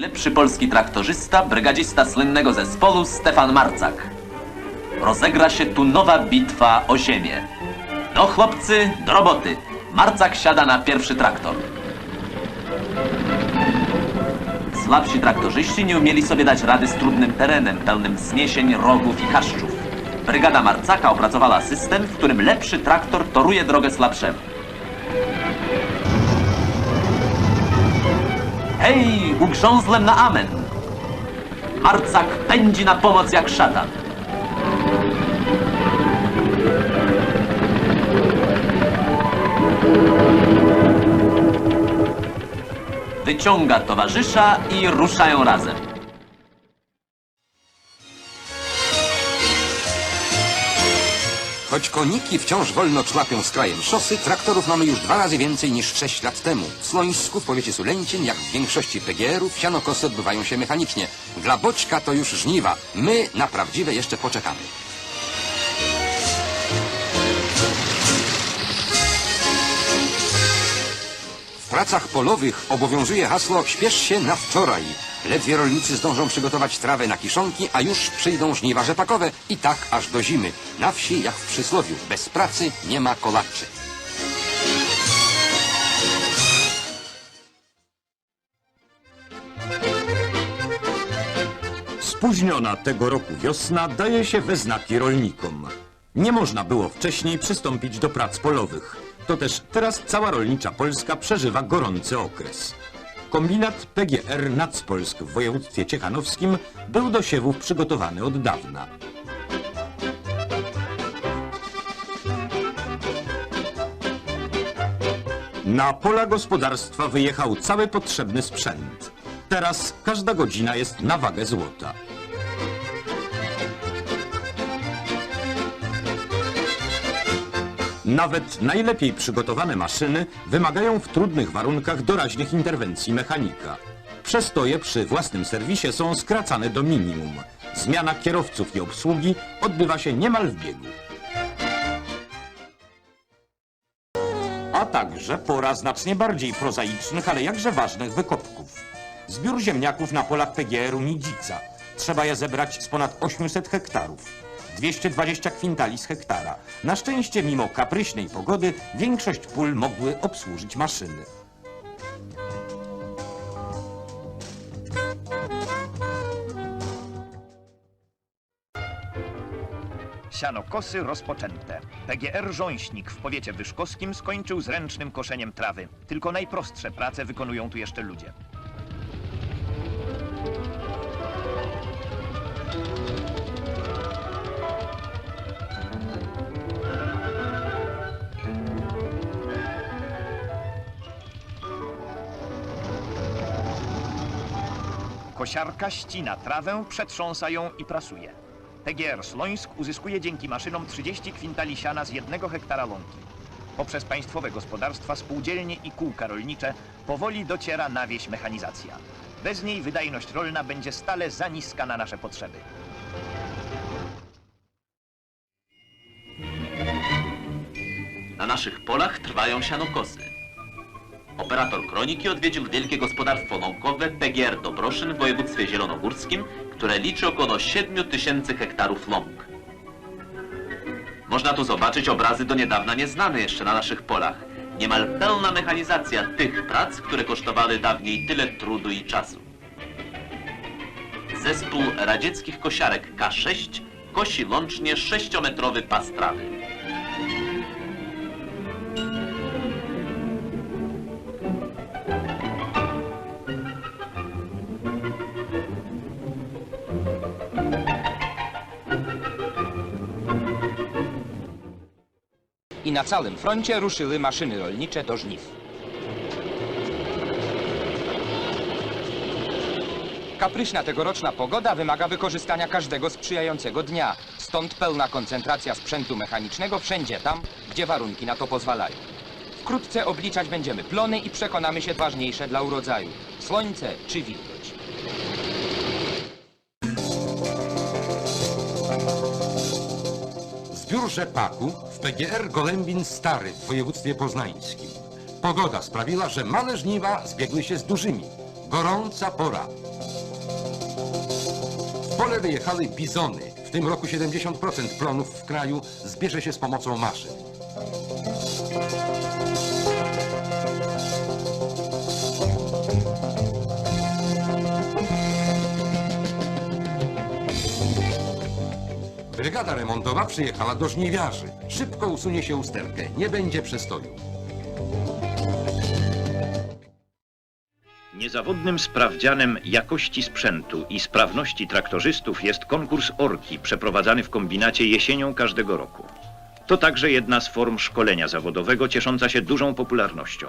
Najlepszy polski traktorzysta, brygadzista słynnego zespołu Stefan Marcak. Rozegra się tu nowa bitwa o ziemię. No chłopcy, do roboty. Marcak siada na pierwszy traktor. Słabsi traktorzyści nie umieli sobie dać rady z trudnym terenem, pełnym wzniesień, rogów i chaszczów. Brygada Marcaka opracowała system, w którym lepszy traktor toruje drogę słabszemu. Hej, ugrzązłem na amen! Marcak pędzi na pomoc jak szatan. Wyciąga towarzysza i ruszają razem. Choć koniki wciąż wolno człapią z krajem szosy, traktorów mamy już dwa razy więcej niż sześć lat temu. W Slońsku, w powiecie Sulęcin, jak w większości PGR-ów, sianokosy odbywają się mechanicznie. Dla Boćka to już żniwa. My na prawdziwe jeszcze poczekamy. Pracach polowych obowiązuje hasło śpiesz się na wczoraj. Ledwie rolnicy zdążą przygotować trawę na kiszonki, a już przyjdą żniwa rzepakowe i tak aż do zimy. Na wsi, jak w przysłowiu, bez pracy nie ma kolaczy. Spóźniona tego roku wiosna daje się we znaki rolnikom. Nie można było wcześniej przystąpić do prac polowych. To też teraz cała rolnicza Polska przeżywa gorący okres. Kombinat PGR Nacpolsk w województwie ciechanowskim był do siewów przygotowany od dawna. Na pola gospodarstwa wyjechał cały potrzebny sprzęt. Teraz każda godzina jest na wagę złota. Nawet najlepiej przygotowane maszyny wymagają w trudnych warunkach doraźnych interwencji mechanika. Przestoje przy własnym serwisie są skracane do minimum. Zmiana kierowców i obsługi odbywa się niemal w biegu. A także pora znacznie bardziej prozaicznych, ale jakże ważnych wykopków. Zbiór ziemniaków na polach PGR-u Nidzica. Trzeba je zebrać z ponad 800 hektarów. 220 kwintali z hektara. Na szczęście, mimo kapryśnej pogody, większość pól mogły obsłużyć maszyny. Sianokosy rozpoczęte. PGR Rząśnik w powiecie wyszkowskim skończył z ręcznym koszeniem trawy. Tylko najprostsze prace wykonują tu jeszcze ludzie. Kosiarka ścina trawę, przetrząsa ją i prasuje. PGR Slońsk uzyskuje dzięki maszynom 30 kwintali siana z jednego hektara łąki. Poprzez państwowe gospodarstwa, spółdzielnie i kółka rolnicze powoli dociera na wieś mechanizacja. Bez niej wydajność rolna będzie stale za niska na nasze potrzeby. Na naszych polach trwają sianokosy. Operator kroniki odwiedził wielkie gospodarstwo łąkowe PGR Dobroszyn w województwie zielonogórskim, które liczy około 7 tysięcy hektarów łąk. Można tu zobaczyć obrazy do niedawna nieznane jeszcze na naszych polach. Niemal pełna mechanizacja tych prac, które kosztowały dawniej tyle trudu i czasu. Zespół radzieckich kosiarek K6 kosi łącznie 6-metrowy pas trawy. I na całym froncie ruszyły maszyny rolnicze do żniw. Kapryśna tegoroczna pogoda wymaga wykorzystania każdego sprzyjającego dnia, stąd pełna koncentracja sprzętu mechanicznego wszędzie tam, gdzie warunki na to pozwalają. Wkrótce obliczać będziemy plony i przekonamy się ważniejsze dla urodzaju słońce czy wilgoć. Rzepaku w PGR Golębin Stary w województwie poznańskim. Pogoda sprawiła, że małe żniwa zbiegły się z dużymi. Gorąca pora. W pole wyjechały bizony. W tym roku 70% plonów w kraju zbierze się z pomocą maszyn. Brygada remontowa przyjechała do żniwiarzy. Szybko usunie się usterkę. Nie będzie przestoju. Niezawodnym sprawdzianem jakości sprzętu i sprawności traktorzystów jest konkurs Orki przeprowadzany w kombinacie jesienią każdego roku. To także jedna z form szkolenia zawodowego ciesząca się dużą popularnością.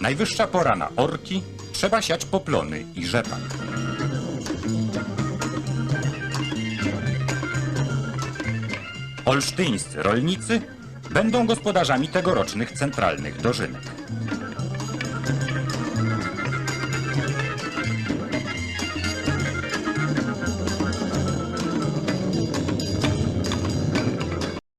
Najwyższa pora na orki, trzeba siać poplony i rzepak. Olsztyńscy rolnicy będą gospodarzami tegorocznych centralnych dożynek.